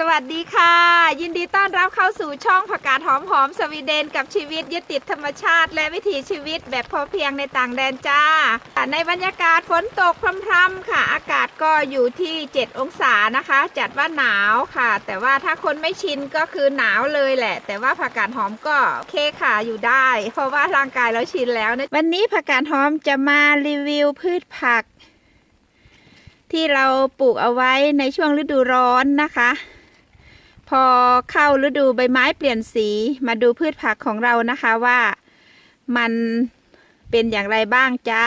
สวัสดีค่ะ ยินดีต้อนรับเข้าสู่ช่องผักกาดหอมหอมสวีเดนกับชีวิตยึดติดธรรมชาติ และวิถีชีวิตแบบพอเพียงในต่างแดนจ้า ในบรรยากาศฝนตกพรำๆค่ะ อากาศก็อยู่ที่ 7 องศานะคะ จัดว่าหนาวค่ะ แต่ว่าถ้าคนไม่ชินก็คือหนาวเลยแหละ แต่ว่าผักกาดหอมก็โอเคค่ะอยู่ได้ เพราะว่าร่างกายเราชินแล้วนะวันนี้ผักกาดหอมจะมารีวิวพืชผัก ที่เราปลูกเอาไว้ในช่วงฤดูร้อนนะคะ พอเข้าฤดูใบไม้เปลี่ยนสีมาดูพืชผักของเรานะคะว่ามันเป็นอย่างไรบ้างจ้า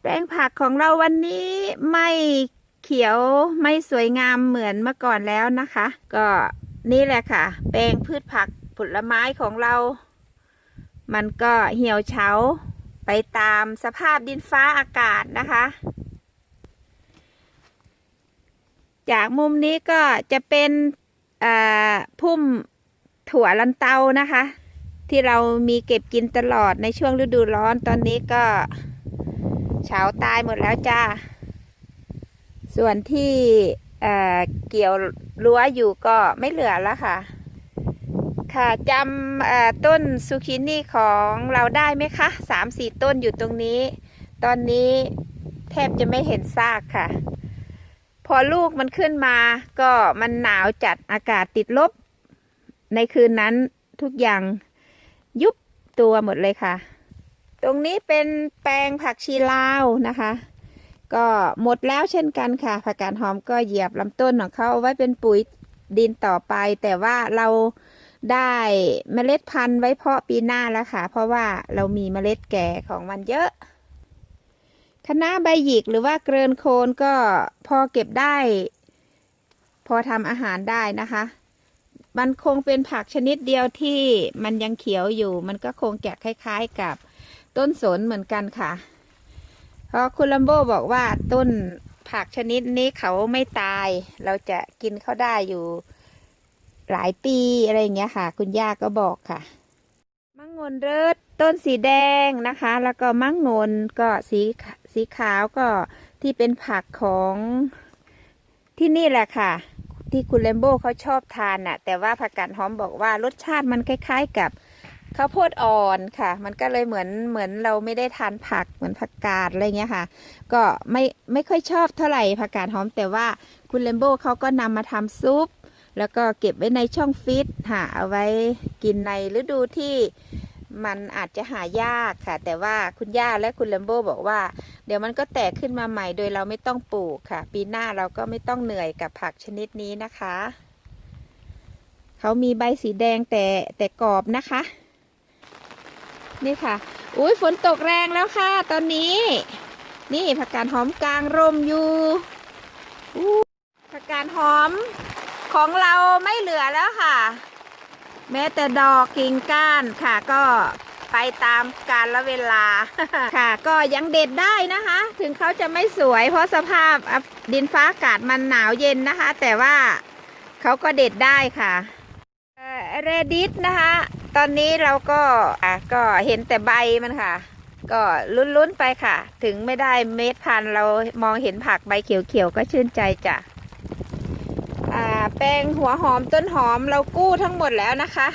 แปลงผักของเราวันนี้ไม่เขียวไม่สวยงามเหมือนเมื่อก่อนแล้วนะคะ ก็นี่แหละค่ะ แปลงพืชผักผลไม้ของเรา มันก็เหี่ยวเฉาไปตามสภาพดินฟ้าอากาศนะคะ จากมุมนี้ก็จะเป็นพุ่มถั่วลันเตานะคะ ที่เรามีเก็บกินตลอดในช่วงฤดูร้อนตอนนี้ก็เฉาตายหมดแล้วจ้า ส่วนที่เเกี่ยวรั้วอยู่ก็ไม่เหลือแล้วค่ะ ค่ะจำต้นซูกินี่ของเราได้ไหมคะสามสี่ต้นอยู่ตรงนี้ ตอนนี้แทบจะไม่เห็นซากค่ะ พอลูกมันขึ้นมา ก็มันหนาวจัดอากาศติดลบ ในคืนนั้นทุกอย่างยุบตัวหมดเลยค่ะ ตรงนี้เป็นแปลงผักชีลาวนะคะ ก็หมดแล้วเช่นกันค่ะผักกาดหอมก็เหยียบลำต้นของเขาไว้เป็นปุ๋ยดินต่อไป แต่ว่าเราได้เมล็ดพันธุ์ไว้เพาะปีหน้าแล้วค่ะ เพราะว่าเรามีเมล็ดแก่ของมันเยอะ คณะใบหยิกหรือว่าเกรินโคนก็พอเก็บได้ พอทำอาหารได้นะคะ มันคงเป็นผักชนิดเดียวที่มันยังเขียวอยู่ มันก็คงจะคล้าย ๆ กับต้นสนเหมือนกันค่ะ เพราะคุณลัมโบบอกว่าต้นผักชนิดนี้เขาไม่ตาย เราจะกินเขาได้อยู่หลายปีอะไรอย่างเงี้ยค่ะ คุณย่าก็บอกค่ะ มังงนเริด ต้นสีแดงนะคะ แล้วก็มังงนก็สีสีขาวก็ที่เป็นผักของที่นี่แหละค่ะ ที่คุณเลมโบเขาชอบทานน่ะ แต่ว่าผักกาดหอมบอกว่ารสชาติมันคล้าย ๆกับข้าวโพดอ่อนค่ะ มันก็เลยเหมือนเหมือนเราไม่ได้ทานผักเหมือนผักกาดอะไรเงี้ยค่ะ ก็ไม่ไม่ค่อยชอบเท่าไหร่ผักกาดหอม แต่ว่าคุณเลมโบเขาก็นำมาทำซุป แล้วก็เก็บไว้ในช่องฟิตค่ะเอาไว้กินในฤดูที่ มันอาจจะหายากค่ะ แต่ว่าคุณย่าและคุณเลมโบบอกว่า เดี๋ยวมันก็แตกขึ้นมาใหม่โดยเราไม่ต้องปลูกค่ะ ปีหน้าเราก็ไม่ต้องเหนื่อยกับผักชนิดนี้นะคะ เขามีใบสีแดงแต่แต่กรอบนะคะ นี่ค่ะ อุ้ยฝนตกแรงแล้วค่ะ ตอนนี้ นี่ผักกาดหอมกลางร่มอยู่ผักกาดหอมของเราไม่เหลือแล้วค่ะ แม้แต่ดอกกิ่งก้านค่ะก็ไปตามกาลเวลาค่ะ ก็ยังเด็ดได้นะคะ ถึงเขาจะไม่สวยเพราะสภาพดินฟ้าอากาศมันหนาวเย็นนะคะ แต่ว่าเขาก็เด็ดได้ค่ะเรดิสนะคะ ตอนนี้เราก็อะก็เห็นแต่ใบมันค่ะ ก็ลุ้นๆไปค่ะ ถึงไม่ได้เม็ดพันธุ์เรามองเห็นผักใบเขียวๆก็ชื่นใจจ้ะ แปลงหัวหอมต้นหอมเรากู้ทั้งหมดแล้วนะคะ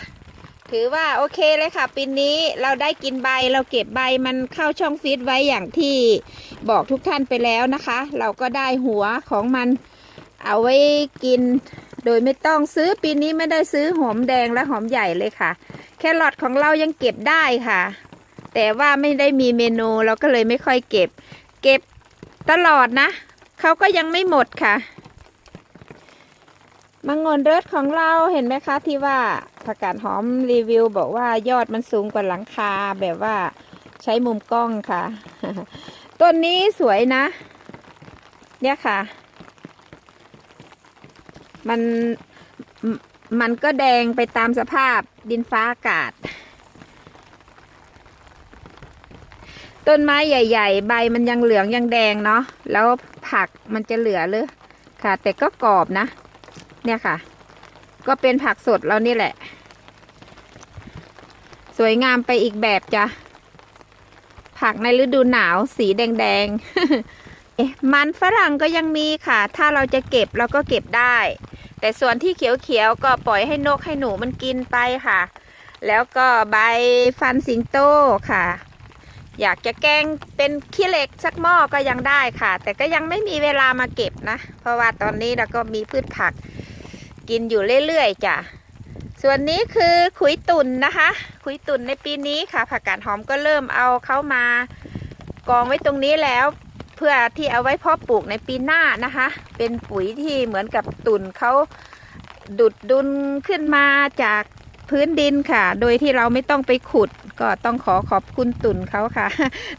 ถือว่าโอเคเลยค่ะปีนี้เราได้กินใบเราเก็บใบมันเข้าช่องฟิตไว้อย่างที่บอกทุกท่านไปแล้วนะคะ เราก็ได้หัวของมันเอาไว้กิน โดยไม่ต้องซื้อปีนี้ไม่ได้ซื้อหอมแดงและหอมใหญ่เลยค่ะ แครอทของเรายังเก็บได้ค่ะ แต่ว่าไม่ได้มีเมนูเราก็เลยไม่ค่อยเก็บ เก็บตลอดนะเขาก็ยังไม่หมดค่ะ มังงนเริดของเราเห็นไหมคะที่ว่าผักกาดหอมรีวิว บอกว่ายอดมันสูงกว่าหลังคาแบบว่าใช้มุมกล้องค่ะ ต้นนี้สวยนะ เนี่ยค่ะ มันมมันก็แดงไปตามสภาพดินฟ้าอากาศ ต้นไม้ใหญ่ ๆ ใบมันยังเหลืองยังแดงเนาะแล้วผักมันจะเหลือหรือค่ะ แต่ก็กรอบนะ เนี่ยค่ะ ก็เป็นผักสดแล้วนี่แหละ สวยงามไปอีกแบบจ้ะ ผักในฤดูหนาวสีแดงๆมันฝรั่งก็ยังมีค่ะ ถ้าเราจะเก็บเราก็เก็บได้ แต่ส่วนที่เขียวๆก็ปล่อยให้นกให้หนูมันกินไปค่ะ แล้วก็ใบฟันสิงโตค่ะอยากจะแกงเป็นขี้เหล็กสักหม้อก็ยังได้ค่ะ แต่ก็ยังไม่มีเวลามาเก็บนะ เพราะว่าตอนนี้เราก็มีพืชผัก กินอยู่เรื่อยๆจ้ะส่วนนี้คือขุยตุ่นนะคะ ขุยตุ่นในปีนี้ค่ะ ผักกาดหอมก็เริ่มเอาเข้ามากองไว้ตรงนี้แล้ว เพื่อที่เอาไว้เพาะปลูกในปีหน้านะคะ เป็นปุ๋ยที่เหมือนกับตุ่นเขาดุดดุนขึ้นมาจากพื้นดินค่ะ โดยที่เราไม่ต้องไปขุด ก็ต้องขอขอบคุณตุ่นเขาค่ะ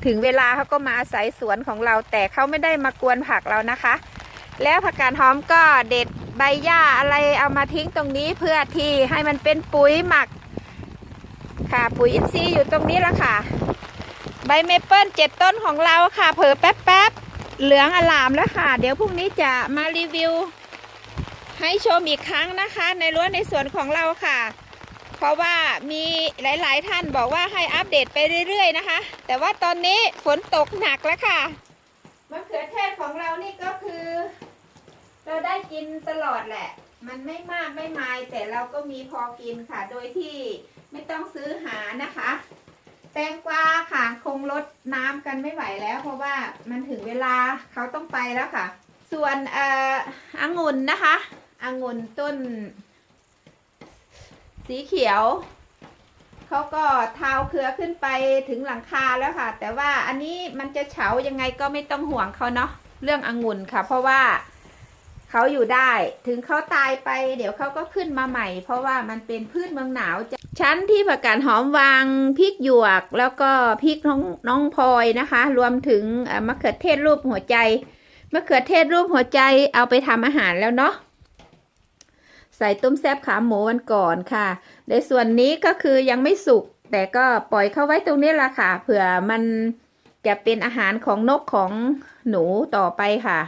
ถึงเวลาเขาก็มาอาศัยสวนของเรา แต่เขาไม่ได้มากวนผักเรานะคะ แล้วผักกาดหอมก็เด็ด ใบหญ้าอะไรเอามาทิ้งตรงนี้เพื่อที่ให้มันเป็นปุ๋ยหมัก ค่ะปุ๋ยอินทรีย์อยู่ตรงนี้ละค่ะ ใบเมเปิลเจ็ดต้นของเราค่ะ เผลอแป๊บแป๊บๆเหลืองอลามแล้วค่ะ เดี๋ยวพรุ่งนี้จะมารีวิว ให้ชมอีกครั้งนะคะ ในรั้วในสวนของเราค่ะ เพราะว่ามีหลายๆ ท่านบอกว่าให้อัปเดตไปเรื่อยๆนะคะ แต่ว่าตอนนี้ฝนตกหนักแล้วค่ะมะเขือเทศของเรานี่ก็คือ เราได้กินตลอดแหละ มันไม่มากไม่มาย แต่เราก็มีพอกินค่ะ โดยที่ไม่ต้องซื้อหานะคะ แตงกวาค่ะคงลดน้ำกันไม่ไหวแล้ว เพราะว่ามันถึงเวลาเขาต้องไปแล้วค่ะ ส่วนเอ่อองุ่นนะคะองุ่นต้น สีเขียวเขาก็เท้าเครือขึ้นไปถึงหลังคาแล้วค่ะ แต่ว่าอันนี้มันจะเฉายังไงก็ไม่ต้องห่วงเขาเนาะเรื่ององุ่นค่ะ เพราะว่า เขาอยู่ได้ ถึงเขาตายไป เดี๋ยวเขาก็ขึ้นมาใหม่ เพราะว่ามันเป็นพืชเมืองหนาวจะชั้นที่ผักกาดหอมวางพริกหยวก แล้วก็พริกน้องน้องพลอยนะคะ รวมถึงมะเขือเทศรูปหัวใจมะเขือเทศรูปหัวใจเอาไปทำอาหารแล้วเนาะใส่ต้มแซบขาหมูวันก่อนค่ะ ในส่วนนี้ก็คือยังไม่สุก แต่ก็ปล่อยเข้าไว้ตรงนี้ละค่ะ เผื่อมันจะเป็นอาหารของนกของหนูต่อไปค่ะ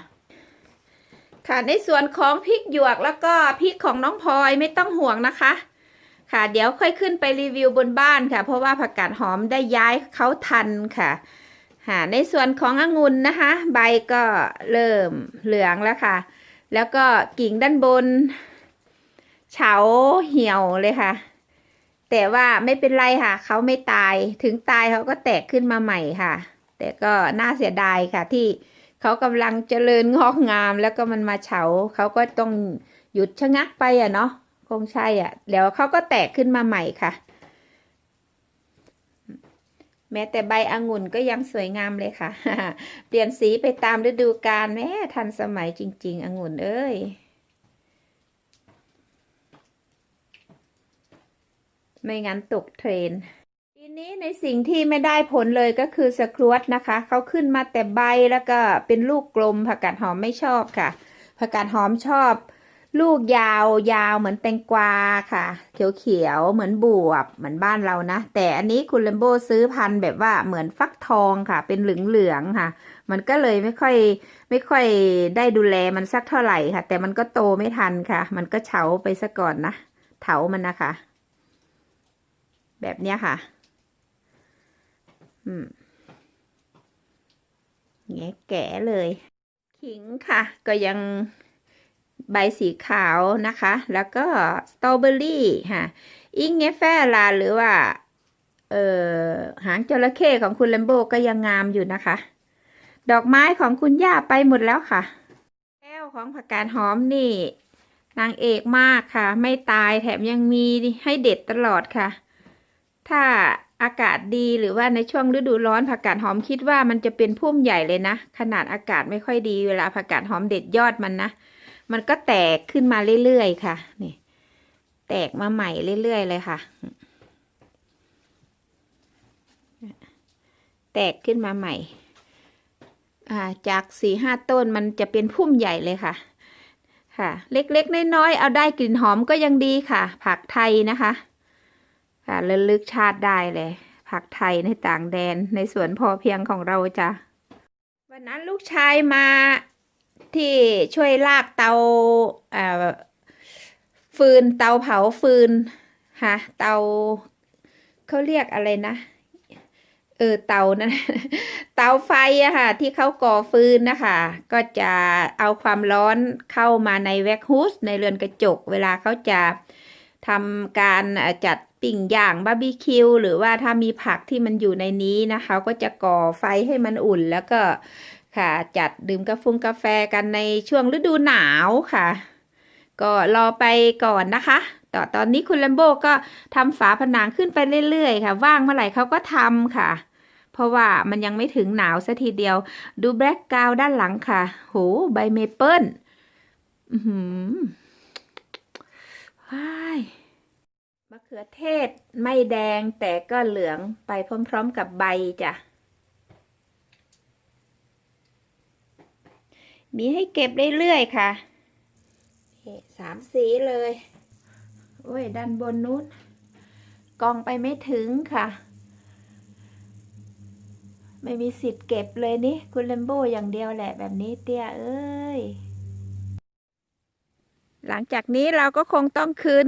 ค่ะในส่วนของพริกหยวกแล้วก็พริกของน้องพลอยไม่ต้องห่วงนะคะ ค่ะ เดี๋ยวค่อยขึ้นไปรีวิวบนบ้านค่ะ เพราะว่าผักกาดหอมได้ย้ายเขาทันค่ะค่ะในส่วนขององุ่นนะคะ ใบก็เริ่มเหลืองแล้วค่ะ แล้วก็กิ่งด้านบน เฉาเหี่ยวเลยค่ะ แต่ว่าไม่เป็นไรค่ะ เขาไม่ตายถึงตายเขาก็แตกขึ้นมาใหม่ค่ะ แต่ก็น่าเสียดายค่ะที่ เขากำลังเจริญงอกงามแล้วก็มันมาเฉาเขาก็ต้องหยุดชะงักไปอะเนาะคงใช่อะเดี๋ยวเขาก็แตกขึ้นมาใหม่ค่ะ แม้แต่ใบองุ่นก็ยังสวยงามเลยค่ะ เปลี่ยนสีไปตามฤดูกาลแม่ทันสมัยจริง ๆองุ่นเอ้ยไม่งั้นตกเทรน ด์ปีนี้ในสิ่งที่ไม่ได้ผลเลยก็คือสครวตนะคะเขาขึ้นมาแต่ใบแล้วก็เป็นลูกกลมผักกาดหอมไม่ชอบค่ะผักกาดหอมชอบ ลูกยาวยาวเหมือนแตงกวาค่ะ เขียวๆเหมือนบวบเหมือนบ้านเรานะ แต่อันนี้คุณเลมโบซื้อพันธุ์แบบว่าเหมือนฟักทองค่ะ เป็นเหลืองๆค่ะ มันก็เลยไม่ค่อยไม่ค่อยได้ดูแลมันสักเท่าไหร่ค่ะ แต่มันก็โตไม่ทันค่ะ มันก็เฉาไปซะก่อนนะเถามันนะคะ แบบเนี้ยค่ะ อืมแงะแก่เลย ขิงค่ะ ก็ยังใบสีขาวนะคะ แล้วก็สตรอเบอรี่ค่ะ อิงเงแฟลาหรือว่า เอ่อ หางจระเข้ของคุณแลมโบก็ยังงามอยู่นะคะ ดอกไม้ของคุณย่าไปหมดแล้วค่ะ แก้วของผักกาดหอมนี่ นางเอกมากค่ะ ไม่ตายแถมยังมีให้เด็ดตลอดค่ะ ถ้า อากาศดีหรือว่าในช่วงฤดูร้อนผักกาดหอมคิดว่ามันจะเป็นพุ่มใหญ่เลยนะ ขนาดอากาศไม่ค่อยดีเวลาผักกาดหอมเด็ดยอดมันนะ มันก็แตกขึ้นมาเรื่อยๆค่ะ นี่ แตกมาใหม่เรื่อยๆเลยค่ะ แตกขึ้นมาใหม่ อ่า จากสี่ห้าต้นมันจะเป็นพุ่มใหญ่เลยค่ะ ค่ะ เล็กๆน้อยๆเอาได้กลิ่นหอมก็ยังดีค่ะ ผักไทยนะคะ ค่ะระลึกชาติได้เลย ผักไทยในต่างแดนในสวนพอเพียงของเราจ้ะวันนั้นลูกชายมาที่ช่วยลากเตาเฟืนเตาเผาฟืนค่ะเตาเขาเรียกอะไรนะ เออเตานั่นเตาไฟอะค่ะ ที่เขาก่อฟืนนะคะ ก็จะเอาความร้อนเข้ามาในแว็กฮูสในเรือนกระจก เวลาเขาจะทำการจัด ปิ่งย่างบาร์บีคิวหรือว่าถ้ามีผักที่มันอยู่ในนี้นะคะ ก็จะก่อไฟให้มันอุ่นแล้วก็ค่ะ จัดดื่มกาแฟกาแฟกันในช่วงฤดูหนาวค่ะ ก็รอไปก่อนนะคะต่อตอนนี้คุณแลมโบก็ทำฝาผนังขึ้นไปเรื่อยๆค่ะ ว่างเมื่อไหร่เขาก็ทำค่ะ เพราะว่ามันยังไม่ถึงหนาวซะทีเดียว ดูแบล็กกราวด้านหลังค่ะ โห ใบเมเปิลอือหือว้าย มะเขือเทศไม่แดงแต่ก็เหลืองไปพร้อมๆกับใบจ้ะ มีให้เก็บเรื่อยๆค่ะสามสีเลย โอ้ยด้านบนนู้นกองไปไม่ถึงค่ะ ไม่มีสิทธิ์เก็บเลยนี่คุณเลมโบอย่างเดียวแหละแบบนี้เตี้ยเอ้ย หลังจากนี้เราก็คงต้องคืน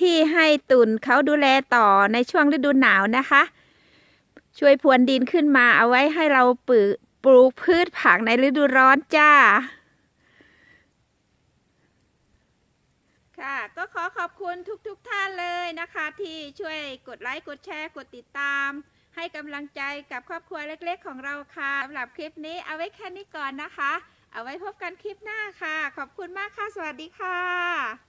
ที่ให้ตุ่นเขาดูแลต่อในช่วงฤดูหนาวนะคะ ช่วยพรวนดินขึ้นมาเอาไว้ให้เราปลูกปลูกพืชผักในฤดูร้อนจ้า ค่ะก็ขอขอบคุณทุกๆทท่านเลยนะคะ ที่ช่วยกดไลค์กดแชร์กดติดตาม ให้กำลังใจกับครอบครัวเล็กๆของเราค่ะสำหรับคลิปนี้เอาไว้แค่นี้ก่อนนะคะ เอาไว้พบกันคลิปหน้าค่ะ ขอบคุณมากค่ะ สวัสดีค่ะ